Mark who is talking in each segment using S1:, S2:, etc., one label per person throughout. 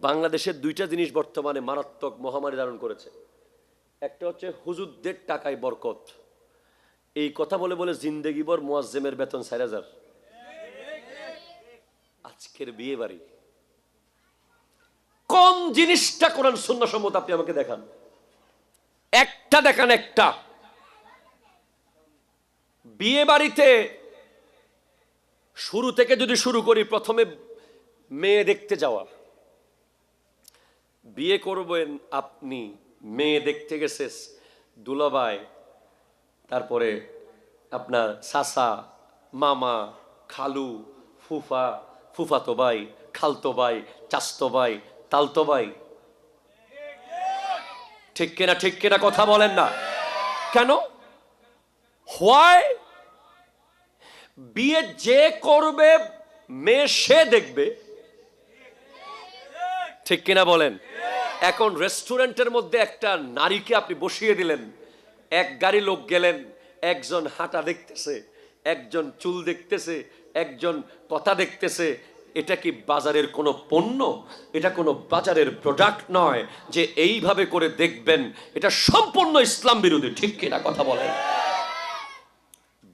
S1: বাংলাদেশের দুইটা জিনিস বর্তমানে মারাত্মক মহামারী ধারণ করেছে। একটা হচ্ছে হুজুরদের টাকায় বরকত। এই কথা বলে বলে জিন্দেগিবর মোয়াজ্জেমের বেতন চার হাজার। আজকের বিয়ে বাড়ি। কোন জিনিসটা কোরআন সম্মত আপনি আমাকে দেখান? একটা দেখান একটা। বিয়ে বাড়িতে শুরু থেকে যদি শুরু করি, প্রথমে মেয়ে দেখতে যাওয়া। বিয়ে করবেন আপনি, মেয়ে দেখতে গেছে দুলাভাই, তারপরে আপনার সাসা মামা, খালু, ফুফা, ফুফাতো ভাই, খালতো ভাই চাস্তো ভাই, তালতো ভাই। ঠিক কিনা ঠিক কিনা কথা বলেন না। কেন? হোয়াই বিয়ে যে করবে, মেয়ে সে দেখবে। ঠিক কিনা বলেন? এখন রেস্টুরেন্টের মধ্যে একটা নারীকে আপনি বসিয়ে দিলেন। এক গাড়ি লোক গেলেন, একজন হাঁটা দেখতেছে, একজন চুল দেখতেছে, একজন কথা দেখতেছে। এটা কি বাজারের কোনো পণ্য? এটা কোনো বাজারের প্রোডাক্ট নয় যে এইভাবে করে দেখবেন। এটা সম্পূর্ণ ইসলাম বিরোধী, ঠিক কিনা কথা বলেন?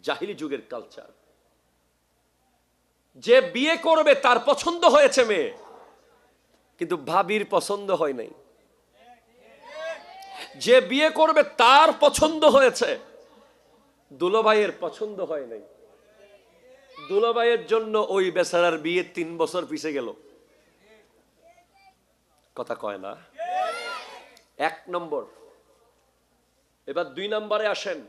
S1: জাহিলি যুগের কালচার যে বিয়ে করবে তার পছন্দ হয়েছে মেয়ে। কিন্তু ভাবির পছন্দ হয় নাই। যে বিয়ে করবে তার পছন্দ হয়েছে। দুলোভাইয়ের পছন্দ হয় নাই। দুলোভাইয়ের জন্য ওই বেচারার বিয়ে তিন বছর পিছে গেল। কথা কয় না। এক নম্বর। এবার দুই নম্বরে আসেন।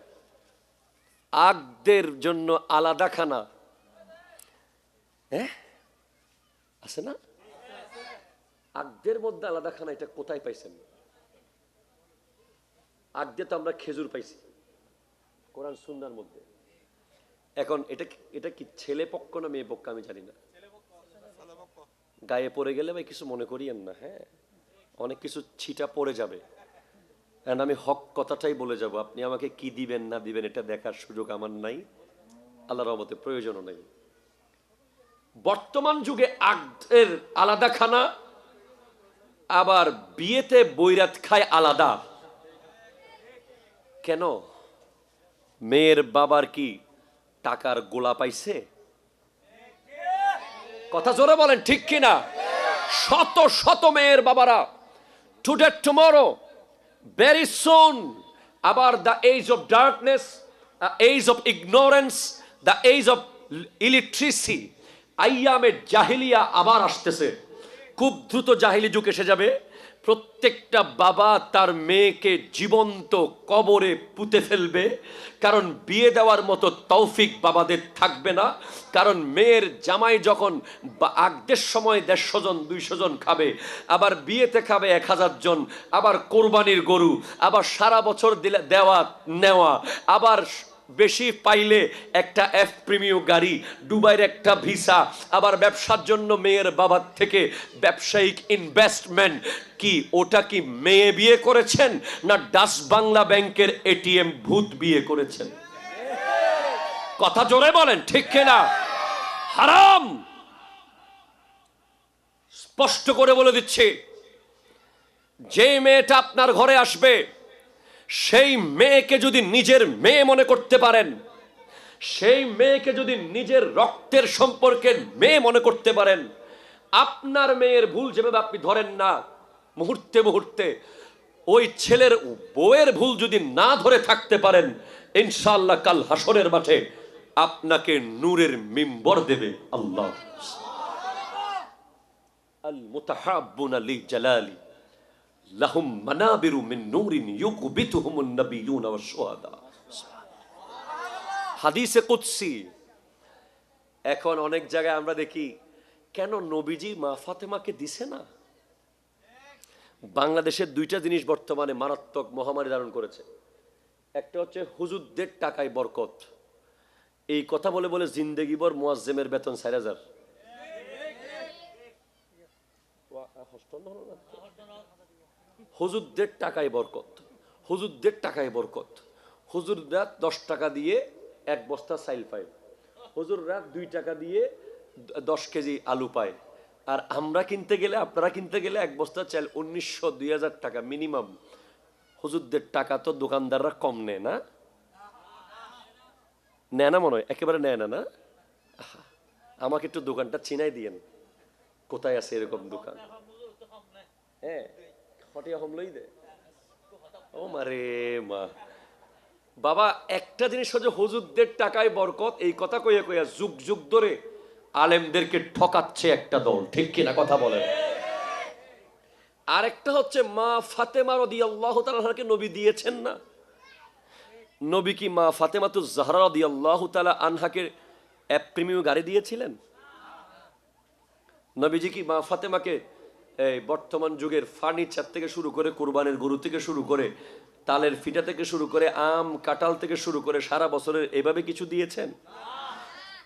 S1: আগদের জন্য আলাদা খানা হ্যাঁ? আছে না? আগদের মধ্যে আলাদা খানা, এটা কোথায় পাইছেন? আগদে তো আমরা খেজুর পাইছি, কোরআন সুন্নার মধ্যে। এখন এটা এটা কি ছেলে পক্ষ না মেয়ে পক্ষ আমি জানি না। গায়ে পড়ে গেলে ভাই কিছু মনে করিয়েন না হ্যাঁ? অনেক কিছু ছিটা পড়ে যাবে। And আমি হক কথাটাই বলে যাব, আপনি আমাকে কি দিবেন না দিবেন এটা দেখার সুযোগ আমার নাই আল্লাহ রহমতে প্রয়োজনও নেই। বর্তমান যুগে আগের আলাদা খানা আবার বিয়েতে বৈরাত খায় আলাদা। কেন? মেয়ের বাবার কি টাকার গোলা পাইছে? কথা জোরে বলেন, ঠিক কিনা? শত শত মেয়ের বাবারা টুডে টুমরো ভেরি সুন আবার the age of darkness age of ignorance the age of illiteracy আইয়ামে জাহিলিয়া আবার আসতেছে। খুব দ্রুত জাহিলি যুগ এসে যাবে। প্রত্যেকটা বাবা তার মেয়েকে জীবন্ত কবরে পুঁতে ফেলবে। কারণ বিয়ে দেওয়ার মতো তৌফিক বাবাদের থাকবে না। কারণ মেয়ের জামাই যখন আগদের সময় দেড়শো জন, দুইশো জন খাবে, আবার বিয়েতে খাবে এক হাজার জন, আবার কোরবানির গরু, আবার সারা বছর দিলে দেওয়া নেওয়া, আবার বেশি পাইলে একটা এফ প্রিমিয় গাড়ি, দুবাইয়ের একটা ভিসা আবার ব্যবসার জন্য মেয়ের বাবার থেকে ব্যবসায়িক ইনভেস্টমেন্ট কি ওটা কি মেয়ে বিয়ে করেছেন না ডাস বাংলা ব্যাংকের এটিএম ভূত বিয়ে করেছেন? কথা জোরে বলেন, ঠিক কিনা? হারাম! স্পষ্ট করে বলে দিচ্ছি, যে মেয়েটা আপনার ঘরে আসবে সেই মেয়েকে যদি নিজের মেয়ে মনে করতে পারেন, সেই মেয়েকে যদি নিজের রক্তের সম্পর্কের মেয়ে মনে করতে পারেন, আপনার মেয়ের ভুল যেভাবে আপনি ধরেন না, মুহূর্তে মুহূর্তে ওই ছেলের বউয়ের ভুল যদি না ধরে থাকতে পারেন, ইনশাআল্লাহ কাল হাসরের মাঠে আপনাকে নূরের মিম্বর দেবে আল্লাহ। আল মুতাহাব্বুনা লি জালালি লাহুম মানাবিরু মিন নূরিন ইউকবিতুহুমুন নাবিয়্যুনা ওয়াশ শুহাদা। হাদিসে কুদসি। এখন অনেক জায়গায় আমরা দেখি কেন নবীজি মা ফাতেমাকে দিছে না? বাংলাদেশের দুইটা জিনিস বর্তমানে মারাত্মক মহামারী ধারণ করেছে। একটা হচ্ছে হুজুরদের টাকায় বরকত। এই কথা বলে বলে জিন্দেগিবর মুয়াজ্জেমের বেতন চার হাজার। হুজুরদের টাকায় বরকত, হুজুরদের টাকায় বরকত। হুজুররা দশ টাকা দিয়ে এক বস্তা চাইল পায়। হুজুররা দুই টাকা দিয়ে দশ কেজি আলু পায়। আর আমরা কিনতে গেলে, আপনারা কিনতে গেলে এক বস্তা চাল উনিশশো দুই হাজার টাকা মিনিমাম। হুজুরদের টাকা তো দোকানদাররা কম নেয় না? নেয় না মনে হয়? একেবারে নেয় না না? আমাকে একটু দোকানটা চিনাই দিয়েন। কোথায় আছে এরকম দোকান? হ্যাঁ। হটিয়া হমলই দে। ও মারে মা। বাবা, একটা জিনিস হচ্ছে হুজুরদের টাকায় বরকত, এই কথা কইয়া কইয়া যুগ যুগ ধরে আলেমদেরকে ঠকাচ্ছে একটা দল। ঠিক কিনা কথা বলেন? আরেকটা হচ্ছে মা ফাতেমা রদি আল্লাহ তালাকে নবী দিয়েছেন না? নবী কি মা ফাতেমা তু জাহরা রদি আল্লাহ তালা আনহাকে প্রেমীয় গাড়ি দিয়েছিলেন? নবীজি কি মা ফাতেমাকে এই বর্তমান যুগের ফার্নিচার থেকে শুরু করে কোরবানের গরু থেকে শুরু করে তালের ফিটা থেকে শুরু করে আম, কাঁঠাল থেকে শুরু করে সারা বছরের এভাবে কিছু দিয়েছেন?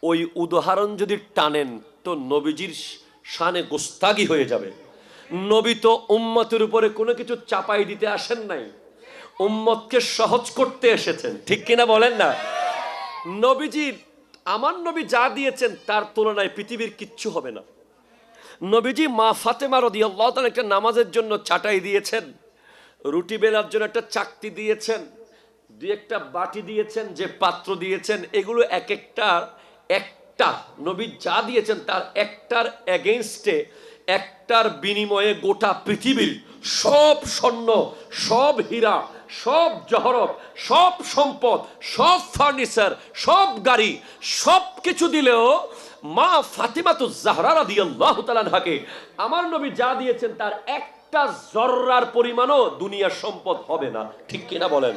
S1: ওই উদাহরণ যদি টানেন, তো নবীজির শানে গোস্তাগি হয়ে যাবে। নবী তো উম্মতের উপরে কোনো কিছু চাপাই দিতে আসেন নাই। উম্মতকে সহজ করতে এসেছেন। ঠিক কিনা বলেন না? নবীজির আমার নবী যা দিয়েছেন, তার তুলনায় পৃথিবীর কিচ্ছু হবে না। নবীজি মা ফাতেমা রদিয়াল্লাহ তাআলা একটা নামাজের জন্য চাটাই দিয়েছেন, রুটি বেলার জন্য একটা চাকতি দিয়েছেন দু একটা বাটি দিয়েছেন, যে পাত্র দিয়েছেন, এগুলো এক একটার একটা, নবী যা দিয়েছেন তার একটার এগেনস্টে একটার বিনিময়ে গোটা পৃথিবীর সব স্বর্ণ, সব হীরা, সব জহরত, সব সম্পদ, সব ফার্নিচার সব গাড়ি সব কিছু দিলেও মা ফাতিমা তো জাহরা রাদিয়াল্লাহু তাআলা আনহাকে, আমার নবী যা দিয়েছেন তার একটা জর্রার পরিমাণও দুনিয়ার সম্পদ হবে না। ঠিক কিনা বলেন?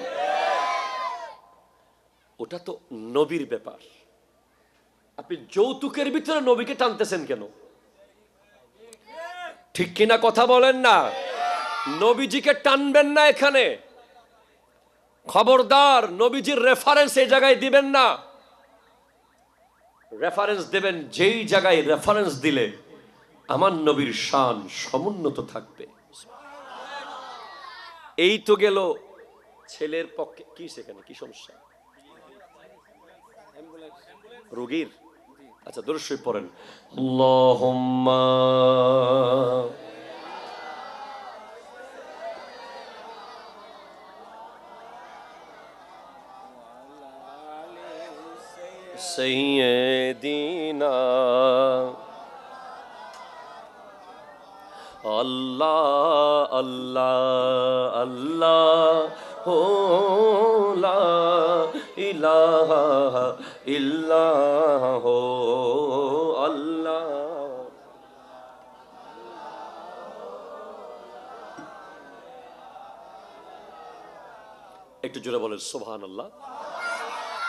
S1: ওটা তো নবীর ব্যাপার। আপনি যৌতুকের ভিতরে নবীকে টানতেছেন কেন? ঠিক কিনা কথা বলেন না? নবীজিকে টানবেন না এখানে। খবরদার নবীজির রেফারেন্স এই জায়গায় দিবেন না। রেফারেন্স দেবেন, যেই জায়গায় রেফারেন্স দিলে আমার নবীর শান সমুন্নত থাকবে। এই তো গেল ছেলের পক্ষে। কি সেখানে? কি সমস্যা? রোগীর? আচ্ছা দর্শই পড়েন। আল্লাহুম্মা সৈয়দিনা আল্লাহ আল্লাহ আল্লাহ হো লা ইলাহা ইল্লাহ হো আল্লাহ। একটু জোরে বলেন সোভান আল্লাহ